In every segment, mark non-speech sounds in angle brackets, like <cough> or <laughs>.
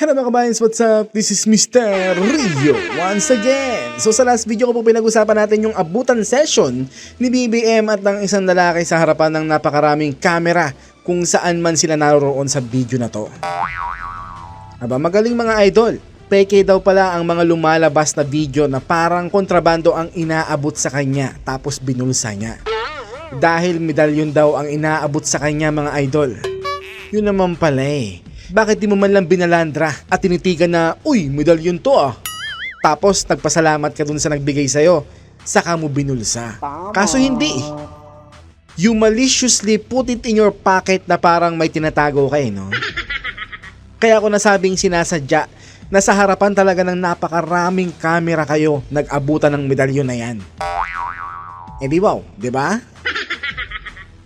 Hello mga kabayans, what's up? This is Mr. Rio once again. So sa last video ko po pinag-usapan natin yung abutan session ni BBM at ng isang lalaki sa harapan ng napakaraming kamera kung saan man sila naroon sa video na to. Aba magaling mga idol, peke daw pala ang mga lumalabas na video na parang kontrabando ang inaabot sa kanya tapos binulsa niya. Dahil medalyon daw ang inaabot sa kanya mga idol. Yun naman pala eh. Bakit di mo man lang binalandra at tinitigan na, uy, medalyon to ah. Tapos nagpasalamat ka dun sa nagbigay sa'yo, saka mo binulsa. Kaso hindi eh. You maliciously put it in your pocket na parang may tinatago ka eh, no? Kaya ako nasabing sinasadya na sa harapan talaga ng napakaraming camera kayo nag-abutan ng medalyon na yan. Eh di wow, di ba?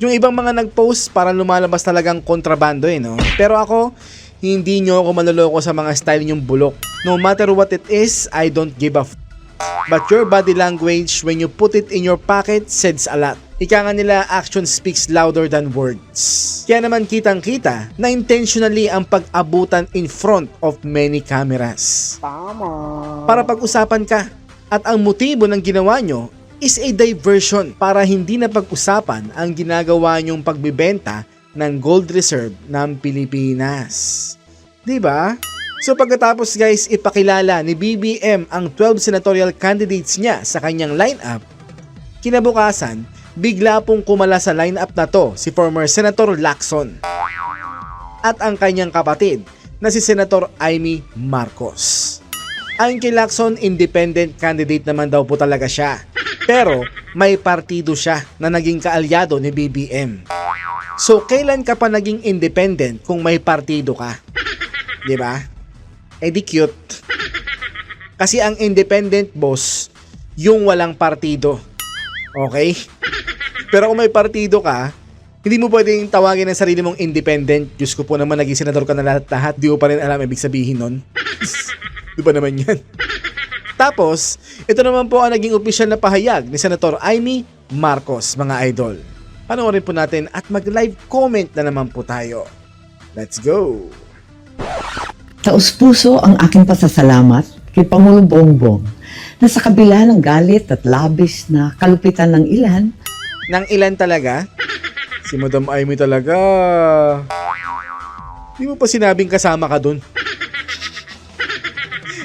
Yung ibang mga nag-post para lumalabas talagang kontrabando eh, no? Pero ako, hindi nyo ako manloloko sa mga style nyong bulok. No matter what it is, I don't give a f- But your body language when you put it in your pocket says a lot. Ika nga nila, action speaks louder than words. Kaya naman kitang kita na intentionally ang pag-abutan in front of many cameras. Para pag-usapan ka. At ang motibo ng ginawa nyo is a diversion para hindi na pag-usapan ang ginagawa nyong pagbibenta ng gold reserve ng Pilipinas. 'Di ba? So pagkatapos guys, ipakilala ni BBM ang 12 senatorial candidates niya sa kanyang lineup. Kinabukasan, bigla pong kumala sa lineup na to si former Senator Lacson at ang kanyang kapatid na si Senator Amy Marcos. Ang kay Lacson, independent candidate naman daw po talaga siya. Pero may partido siya na naging kaalyado ni BBM. So kailan ka pa naging independent kung may partido ka? 'Di ba? Eh di cute. Kasi ang independent boss, yung walang partido. Okay? Pero kung may partido ka, hindi mo pwedeng tawagin ang sarili mong independent. Diyos ko po naman, naging senador ka na lahat-lahat. Di mo pa rin alam ibig sabihin nun. <laughs> Di ba naman yan? Tapos, ito naman po ang naging opisyal na pahayag ni Senator Amy Marcos, mga idol. Panoorin po natin at mag-live comment na naman po tayo. Let's go! Taos puso ang aking pasasalamat kay Pangulong Bongbong na sa kabila ng galit at labis na kalupitan ng ilan, Nang ilan talaga? Si Madam Amy talaga. Di mo pa sinabing kasama ka dun.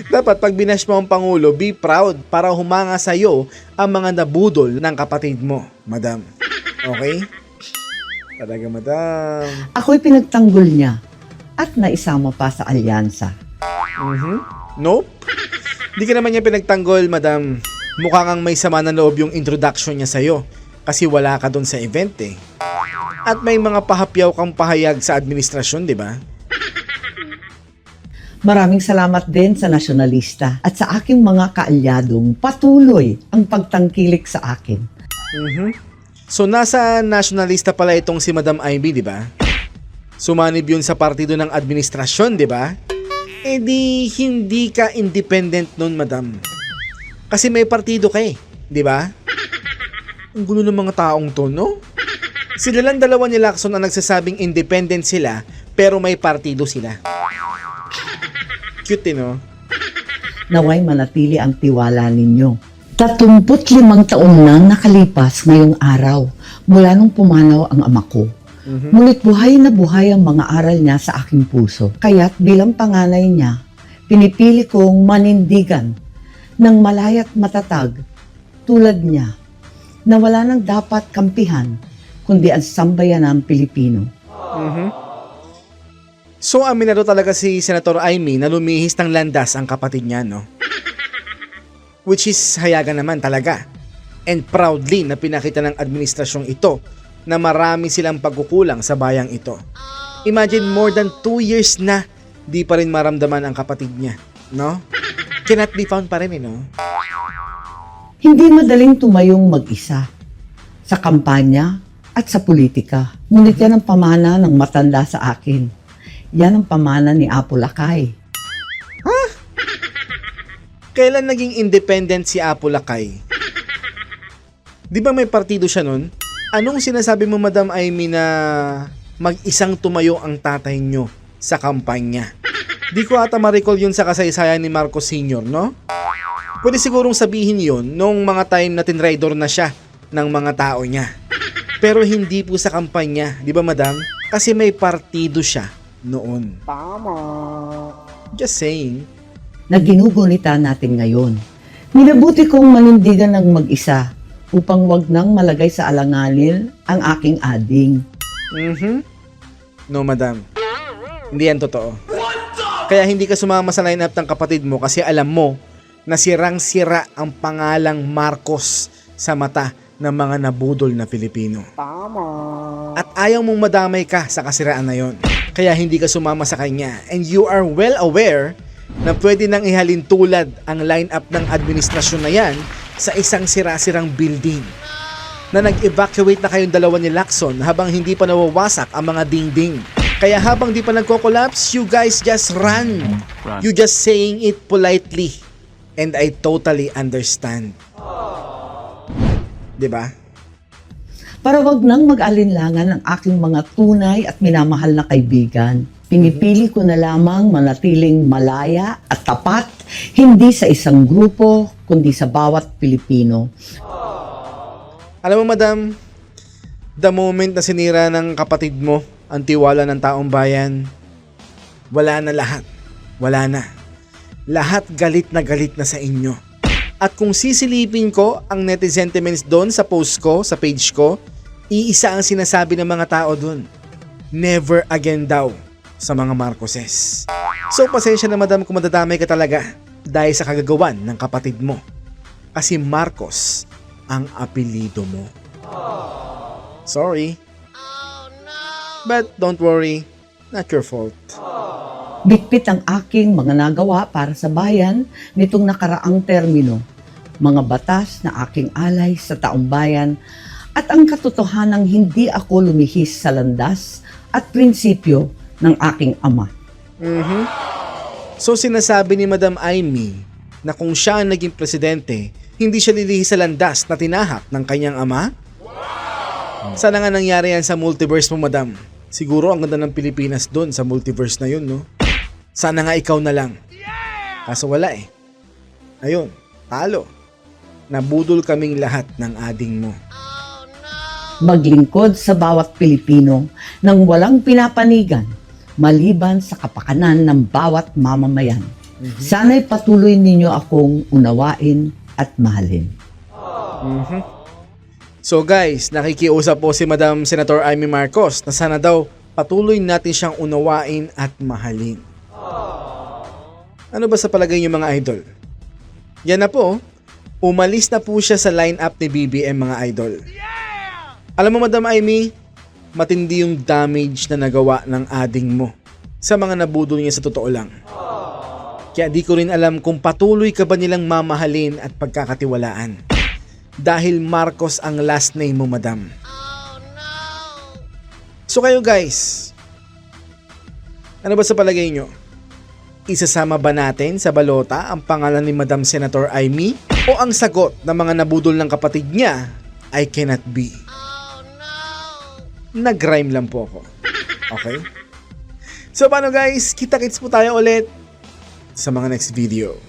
Dapat pag binash mo ang Pangulo, be proud para humanga sa'yo ang mga nabudol ng kapatid mo, Madam. Okay? Talaga, Madam. ako'y pinagtanggol niya at naisama pa sa alyansa. Mhm. Nope. Di ka naman niya pinagtanggol, Madam. Mukha kang may sama ng loob yung introduction niya sa'yo kasi wala ka doon sa event eh. At may mga pahapyaw kang pahayag sa administrasyon, di ba? Maraming salamat din sa nasyonalista at sa aking mga kaalyadong patuloy ang pagtangkilik sa akin. Mhm. So nasa nationalista pala itong si Madam Ivy, di ba? Sumanib yun sa partido ng administrasyon, di ba? Eh di hindi ka independent nun, Madam. Kasi may partido ka eh, di ba? Ang gulo ng mga taong to, no? Sila lang dalawa ni Lacson ang nagsasabing independent sila pero may partido sila. Cute eh, no? Naway manatili ang tiwala ninyo. 35 taon nang nakalipas ngayong araw mula nung pumanaw ang ama ko. Mhm. Ngunit buhay na buhay ang mga aral niya sa aking puso. Kaya't bilang panganay niya, pinipili kong manindigan ng malayat matatag tulad niya na wala nang dapat kampihan kundi ang sambayan ng Pilipino. Mhm. So aminado talaga si Senator Amy na lumihis ng landas ang kapatid niya, no? <laughs> Which is hayagan naman talaga. And proudly na pinakita ng administrasyong ito na marami silang pagkukulang sa bayang ito. Imagine more than 2 years na di pa rin maramdaman ang kapatid niya, no? <laughs> Cannot be found pa rin, eh, no? Hindi madaling tumayong mag-isa sa kampanya at sa politika. Ngunit yan ang pamana ng matanda sa akin. Yan ang pamana ni Apo Lakay. Kailan naging independent si Apo Lakay? Di ba may partido siya nun? Anong sinasabi mo, Madam Amy, na mag-isang tumayo ang tatay nyo sa kampanya? Di ko ata ma-recall yun sa kasaysayan ni Marcos Sr., no? Pwede sigurong sabihin yun nung mga time na tinraidor na siya ng mga tao niya. Pero hindi po sa kampanya, di ba madam? Kasi may partido siya noon. Tama. Just saying. na ginugunita natin ngayon. Minabuti kong manindigan ng mag-isa upang wag nang malagay sa alanganin ang aking ading. Mhm. No, madam. Hindi yan totoo. Kaya hindi ka sumama sa lineup ng kapatid mo kasi alam mo na sirang-sira ang pangalang Marcos sa mata ng mga nabudol na Pilipino. Tama. At ayaw mong madamay ka sa kasiraan na yon. Kaya hindi ka sumama sa kanya. And you are well aware na pwede nang ihalin tulad ang lineup ng administrasyon na yan sa isang sira-sirang building na nag-evacuate na kayong dalawa ni Lacson habang hindi pa nawawasak ang mga dingding. Kaya habang di pa nagko-collapse, you guys just run. You just saying it politely. And I totally understand. 'Di ba? Para wag nang mag-alinlangan ang aking mga tunay at minamahal na kaibigan. Pinipili ko na lamang manatiling malaya at tapat, hindi sa isang grupo, kundi sa bawat Pilipino. Alam mo, madam, the moment na sinira ng kapatid mo ang tiwala ng taong bayan, wala na lahat. Wala na. Lahat galit na galit na sa inyo. At kung sisilipin ko ang netizen sentiments doon sa post ko, sa page ko, iisa ang sinasabi ng mga tao doon. Never again daw sa mga Marcoses. So pasensya na madam kung madadamay ka talaga dahil sa kagagawan ng kapatid mo. Kasi Marcos ang apelido mo. Sorry. But don't worry, not your fault. Bitbit ang aking mga nagawa para sa bayan nitong nakaraang termino. Mga batas na aking alay sa taong bayan at ang katotohanang hindi ako lumihis sa landas at prinsipyo ng aking ama. Mhm. So sinasabi ni Madam Amy na kung siya ang naging presidente, hindi siya lilihis sa landas na tinahak ng kanyang ama? Sana nga nangyari yan sa multiverse mo, Madam. Siguro ang ganda ng Pilipinas doon sa multiverse na yun, no? Sana nga ikaw na lang. Kaso wala eh. Ayun, talo. Nabudol kaming lahat ng ading mo. Maglingkod sa bawat Pilipino nang walang pinapanigan maliban sa kapakanan ng bawat mamamayan. Sana'y patuloy ninyo akong unawain at mahalin. Mhm. So guys, nakikiusap po si Madam Senator Amy Marcos na sana daw patuloy natin siyang unawain at mahalin. Ano ba sa palagay niyo mga idol? Yan na po, umalis na po siya sa lineup ni BBM mga idol. Alam mo Madam Amy, matindi yung damage na nagawa ng ading mo sa mga nabudol niya sa totoo lang. Kaya di ko rin alam kung patuloy ka ba nilang mamahalin at pagkakatiwalaan. Dahil Marcos ang last name mo, madam. So kayo guys, ano ba sa palagay nyo? Isasama ba natin sa balota ang pangalan ni Madam Senator Amy? O ang sagot ng mga nabudol ng kapatid niya ay cannot be? Nag-rhyme lang po ako. Okay? So paano guys, kita-kits po tayo ulit sa mga next video.